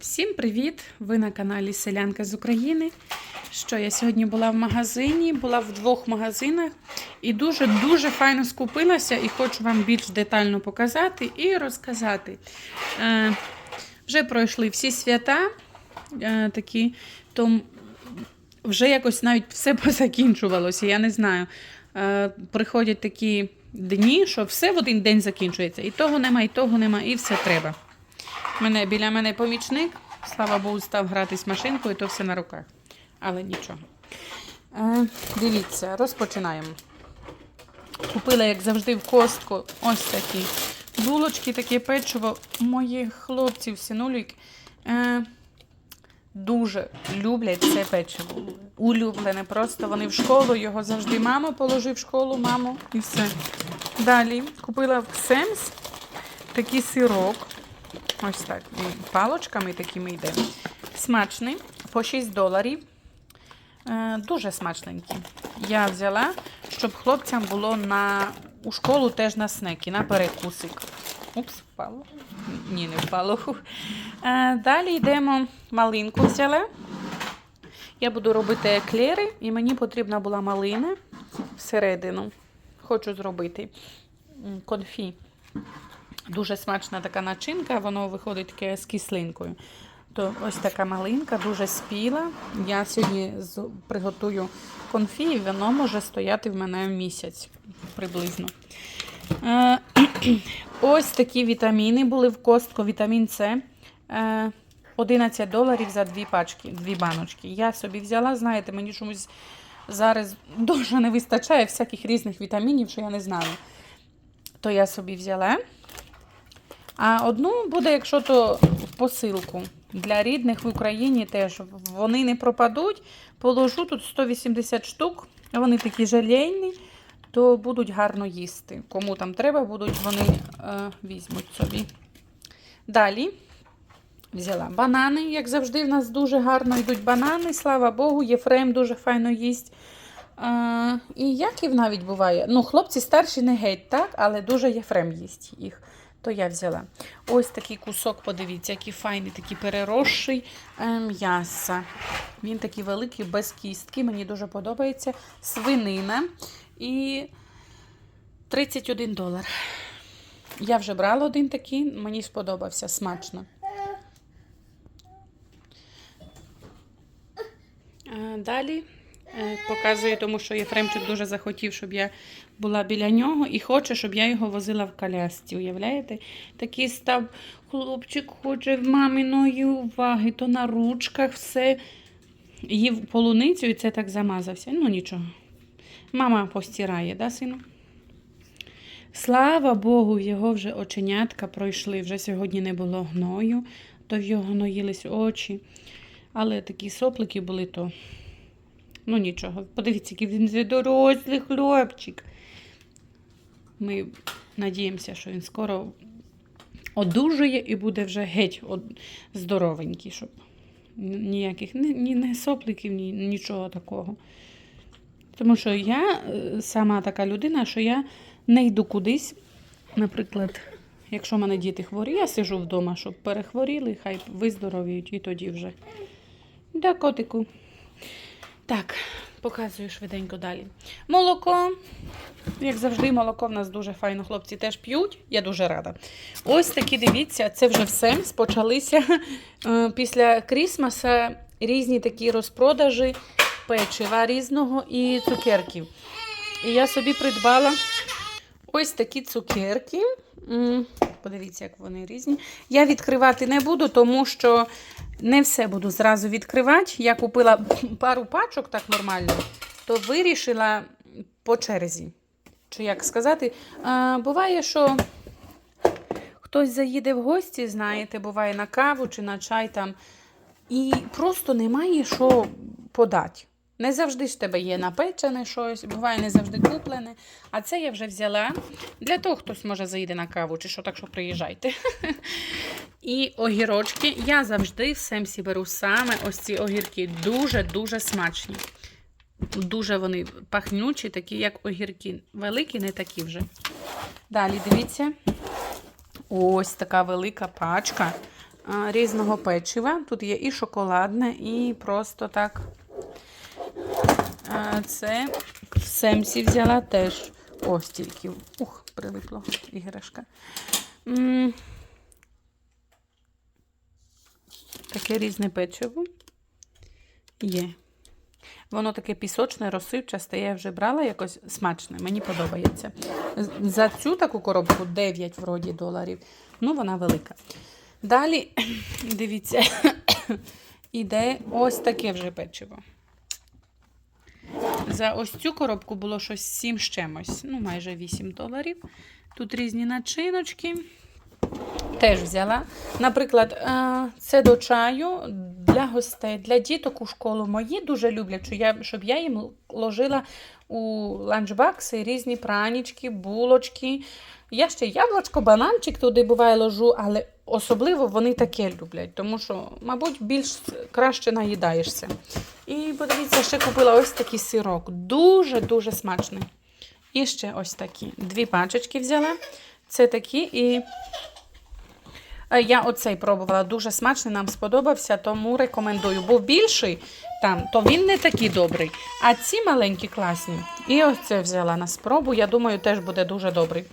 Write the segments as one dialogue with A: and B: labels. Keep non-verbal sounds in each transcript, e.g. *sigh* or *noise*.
A: Всім привіт! Ви на каналі Селянка з України. Що я сьогодні була в магазині, була в двох магазинах і дуже-дуже файно скупилася і хочу вам більш детально показати і розказати. Е, вже пройшли всі свята, е, такі, то вже якось навіть все *laughs* позакінчувалося. Я не знаю. Е, приходять такі дні, що все в один день закінчується. І того нема, і того нема, і все треба. Мене, біля мене помічник, слава Богу, став гратись машинкою, то все на руках. Але нічого. Е, дивіться, розпочинаємо. Купила, як завжди, в костку ось такі булочки, таке печиво моїх хлопців, синулік. Е, дуже люблять це печиво. Улюблене. Просто вони в школу його завжди мама положив в школу, маму, і все. Далі купила в Ксемс такий сирок. Ось так. Палочками такими йде. Смачний, по 6 доларів. Е, дуже смачненький. Я взяла, щоб хлопцям було на у школу теж на снеки, на перекусик. Упс, впало. Ні, не впало. Е, далі йдемо малинку взяла. Я буду робити еклери, і мені потрібна була малина всередину. Хочу зробити конфі. Дуже смачна така начинка, воно виходить таке з кислинкою. То ось така малинка, дуже спіла. Я сьогодні приготую конфі, і воно може стояти в мене місяць приблизно. Е, *clears throat* ось такі вітаміни були в костку. Вітамін С. Е, 11 доларів за дві пачки, дві баночки. Я собі взяла, знаєте, мені чомусь зараз дуже не вистачає всяких різних вітамінів, що я не знаю. То я собі взяла. А одну буде, якщо то посилку. Для рідних в Україні теж вони не пропадуть. Положу тут 180 штук, вони такі жалейні, то будуть гарно їсти. Кому там треба, будуть, вони е, візьмуть собі. Далі взяла банани, як завжди, в нас дуже гарно йдуть банани, слава Богу, Єфрем дуже файно їсть. А, і Яків навіть буває. Ну, хлопці старші не геть, так, але дуже Єфрем їсть їх. То я взяла. Ось такий кусок, подивіться, який файний, такий переросший е, м'яса. Він такий великий, без кістки. Мені дуже подобається. Свинина. І 31 долар. Я вже брала один такий, мені сподобався смачно. Е, Далі показую, тому що Єфремчик дуже захотів, щоб я була біля нього і хоче, щоб я його возила в колясці. Уявляєте? Такий став хлопчик хоче в маминої уваги, то на ручках все. Їв полуницю і це так замазався. Ну нічого. Мама постирає, да, сину? Слава Богу, його вже оченятка пройшли. Вже сьогодні не було гною, то в його гноїлись очі. Але такі соплики були, то ну нічого. Подивіться, який він дорослий хлопчик. Ми надіємося, що він скоро одужує і буде вже геть здоровенький, щоб ніяких ні, ні, ні сопликів, ні, нічого такого. Тому що я е, сама така людина, що я не йду кудись. Наприклад, якщо в мене діти хворі, я сижу вдома, щоб перехворіли, хай виздоровіють і тоді вже. Да, котику. Так, показую швиденько далі. Молоко. Як завжди, молоко в нас дуже файно. Хлопці теж п'ють. Я дуже рада. Ось такі, дивіться, це вже все. Почалися е, після Крісмаса різні такі розпродажі печива різного і цукерків. І я собі придбала ось такі цукерки. Подивіться, як вони різні. Я відкривати не буду, тому що не все буду зразу відкривати. Я купила пару пачок так нормально, то вирішила по черзі. Чи як сказати, а, буває, що хтось заїде в гості, знаєте, буває на каву чи на чай там, і просто немає що подати. Не завжди ж тебе є напечене щось, буває не завжди куплене. А це я вже взяла для того, хтось може заїде на каву, чи що, так що приїжджайте. *laughs* І огірочки. Я завжди в Семсі беру саме ось ці огірки. Дуже-дуже смачні. Дуже вони пахнючі, такі, як огірки. Великі, не такі вже. Далі дивіться. Ось така велика пачка різного печива. Тут є і шоколадне, і просто так. Це Семсі взяла теж. Ось тільки. Ух, прилипло іграшка. Таке різне печиво. Є. Воно таке пісочне, розсипчасте, я вже брала якось смачне, мені подобається. За цю таку коробку 9 вроді доларів. Ну, вона велика. Далі, *clears throat* дивіться, *coughs* іде ось таке вже печиво. За ось цю коробку було щось 7 з чимось, ну майже 8 доларів. Тут різні начиночки. Теж взяла. Наприклад, е, це до чаю для гостей, для діток у школу. Мої дуже люблять, що я, щоб я їм ложила у ланчбакси різні пранічки, булочки. Я ще яблучко, бананчик туди буває ложу, але особливо вони таке люблять, тому що, мабуть, більш краще наїдаєшся. І подивіться, ще купила ось такий сирок. Дуже-дуже смачний. І ще ось такі. Дві пачечки взяла. Це такі і. Е, Я оцей пробувала дуже смачний, нам сподобався, тому рекомендую. Був більший там, то він не такий добрий. А ці маленькі класні. І ось це взяла на спробу. Я думаю, теж буде дуже добрий.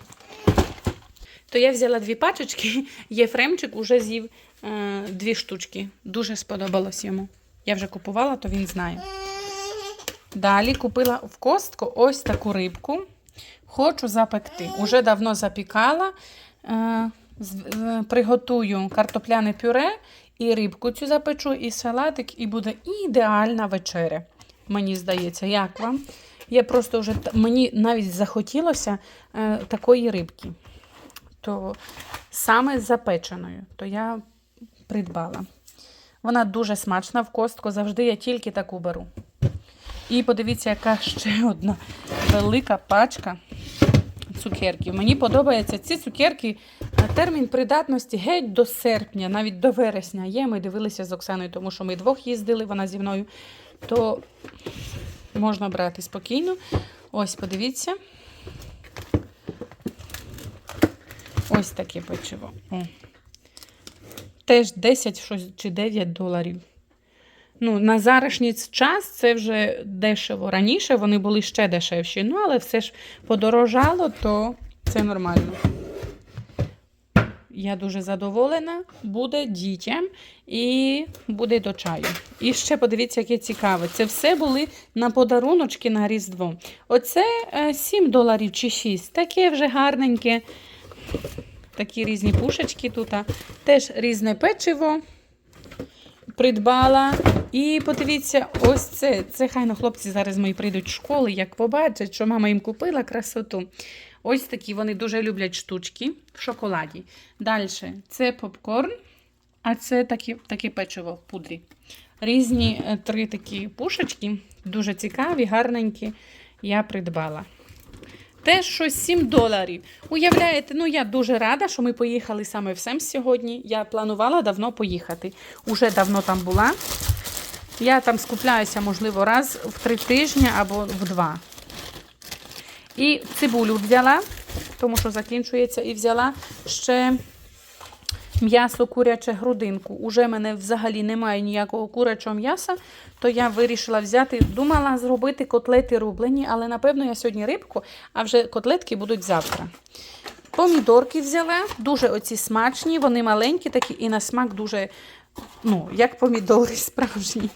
A: То я взяла дві пачечки, *laughs* Єфремчик уже з'їв е, дві штучки. Дуже сподобалось йому. Я вже купувала, то він знає. Далі купила в костку ось таку рибку. Хочу запекти. Уже давно запікала. Е, приготую картопляне пюре і рибку цю запечу, і салатик, і буде ідеальна вечеря. Мені здається, як вам? Я просто вже мені навіть захотілося е, такої рибки. То саме запеченою, то я придбала. Вона дуже смачна в костку, завжди я тільки таку беру. І подивіться, яка ще одна велика пачка цукерків. Мені подобаються ці цукерки. Термін придатності геть до серпня, навіть до вересня є. Ми дивилися з Оксаною, тому що ми двох їздили, вона зі мною. То можна брати спокійно. Ось, подивіться. Ось таке печиво. Теж 10 чи 9 доларів. Ну, на зарашній час це вже дешево. Раніше вони були ще дешевші. Ну, але все ж подорожало, то це нормально. Я дуже задоволена, буде дітям і буде до чаю. І ще подивіться, яке цікаве. Це все були на подаруночки на Різдво. Оце е, 7 доларів чи 6. Таке вже гарненьке. Такі різні пушечки тут. Теж різне печиво придбала. І подивіться, ось це. Це хайно хлопці зараз мої прийдуть в школу, як побачать, що мама їм купила красоту. Ось такі вони дуже люблять штучки в шоколаді. Далі це попкорн, а це такі, таке печиво в пудрі. Різні е, три такі пушечки, дуже цікаві, гарненькі. Я придбала. Теж щось 7 доларів. Уявляєте, ну я дуже рада, що ми поїхали саме в Семс сьогодні. Я планувала давно поїхати. Уже давно там була. Я там скупляюся, можливо, раз в три тижні або в два. І цибулю взяла, тому що закінчується, і взяла ще м'ясо куряче грудинку. Уже в мене взагалі немає ніякого курячого м'яса, то я вирішила взяти, думала зробити котлети рублені, але напевно я сьогодні рибку, а вже котлетки будуть завтра. Помідорки взяла, дуже оці смачні, вони маленькі такі і на смак дуже, ну, як помідори *laughs* справжні.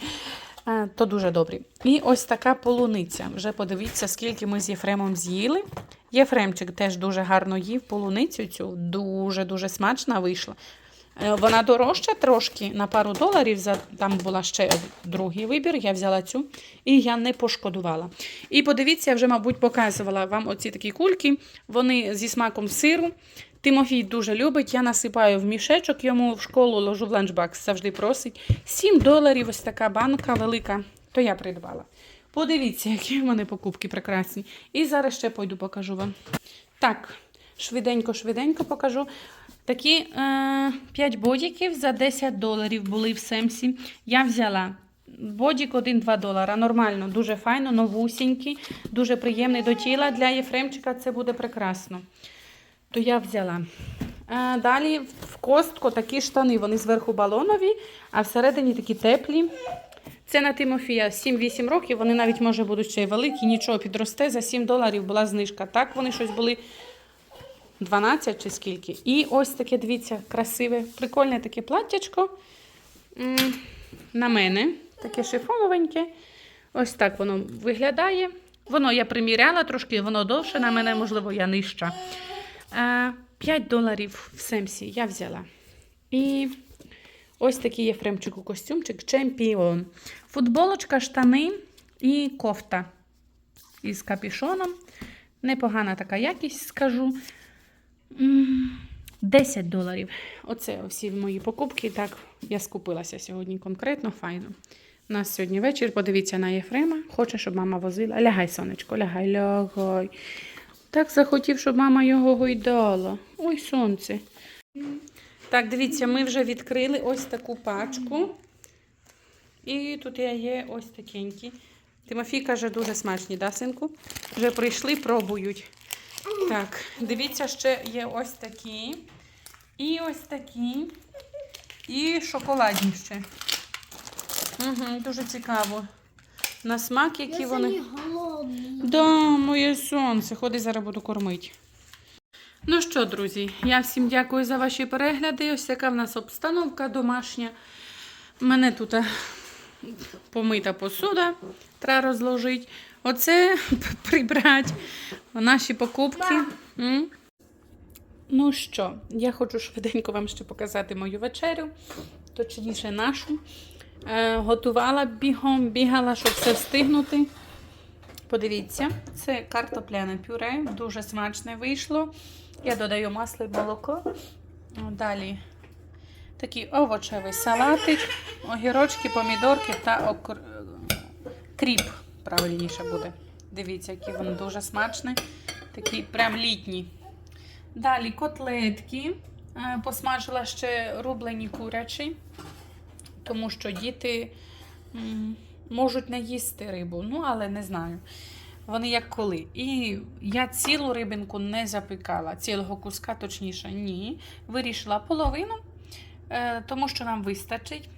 A: Е, То дуже добрі. І ось така полуниця. Вже подивіться, скільки ми з Єфремом з'їли. Єфремчик теж дуже гарно їв полуницю цю, дуже-дуже смачна вийшла. Е, Вона дорожча трошки на пару доларів. Там була ще другий вибір. Я взяла цю і я не пошкодувала. І подивіться, я вже, мабуть, показувала вам оці такі кульки. Вони зі смаком сиру. Тимофій дуже любить. Я насипаю в мішечок йому в школу ложу в ланчбакс, завжди просить. 7 доларів ось така банка велика, то я придбала. Подивіться, які в мене покупки прекрасні. І зараз ще пойду покажу вам. Так, швиденько-швиденько покажу. Такі е, 5 бодіків за 10 доларів були в Семсі. Я взяла бодік 1-2 долара. Нормально, дуже файно, новусінький, дуже приємний до тіла. Для Єфремчика це буде прекрасно. То я взяла Е, Далі в костку такі штани, вони зверху балонові, а всередині такі теплі. Це на Тимофія 7-8 років, вони навіть, може, будуть ще й великі, нічого підросте. За 7 доларів була знижка. Так, вони щось були 12 чи скільки. І ось таке, дивіться, красиве, прикольне таке платтячко. На мене, таке шифоновеньке. Ось так воно виглядає. Воно я приміряла трошки, воно довше на мене, можливо, я нижча. Е, 5 доларів в Семсі я взяла. І ось такий є фремчику костюмчик чемпіон. Футболочка, штани і кофта із капішоном. Непогана така якість, скажу. 10 доларів. Оце всі мої покупки. Так, я скупилася сьогодні конкретно, файно. У нас сьогодні вечір. Подивіться на Єфрема. Хоче, щоб мама возила. Лягай, сонечко, лягай, лягай. Так захотів, щоб мама його гойдала. Ой, сонце. Так, дивіться, ми вже відкрили ось таку пачку. І тут є ось такенькі. Тимофій каже, дуже смачні, да, синку? Вже прийшли, пробують. Так, дивіться, ще є ось такі. І ось такі. І шоколадні ще. Угу, дуже цікаво. На смак, які
B: Я
A: вони.
B: голодний.
A: Да, моє сонце. Ходи, зараз буду кормити. Ну що, друзі, я всім дякую за ваші перегляди. Ось яка в нас обстановка домашня. У мене тут е, помита посуда, треба розложити. Оце *laughs* прибрати наші покупки. М? Ну що, я хочу швиденько вам ще показати мою вечерю, точніше нашу. Е, готувала бігом, бігала, щоб все встигнути. Подивіться, це картопляне пюре, дуже смачне вийшло. Я додаю масло і молоко. Далі такий овочевий салатик, огірочки, помідорки та окр... кріп, правильніше буде. Дивіться, який він дуже смачний. Такий прям літній. Далі котлетки. Е, Посмажила ще рублені курячі, тому що діти можуть не їсти рибу, ну але не знаю. Вони як коли. І я цілу рибинку не запікала, цілого куска, точніше, ні. Вирішила половину, е, тому що нам вистачить.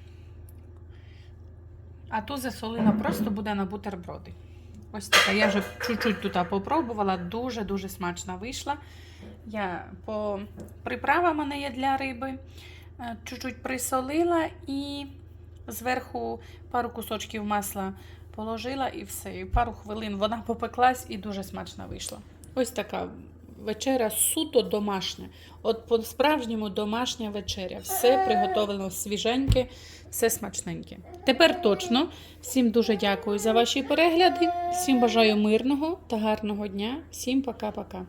A: А ту засолила просто буде на бутерброди. Ось така. Я вже чуть-чуть тут попробувала, дуже-дуже смачна вийшла. Я по приправам мене є для риби. е, Чуть-чуть присолила і зверху пару кусочків масла положила і все. І пару хвилин вона попеклась і дуже смачно вийшла. Ось така вечеря суто домашня. От по-справжньому домашня вечеря. Все приготовлено свіженьке, все смачненьке. Тепер точно. Всім дуже дякую за ваші перегляди. Всім бажаю мирного та гарного дня. Всім пока-пока.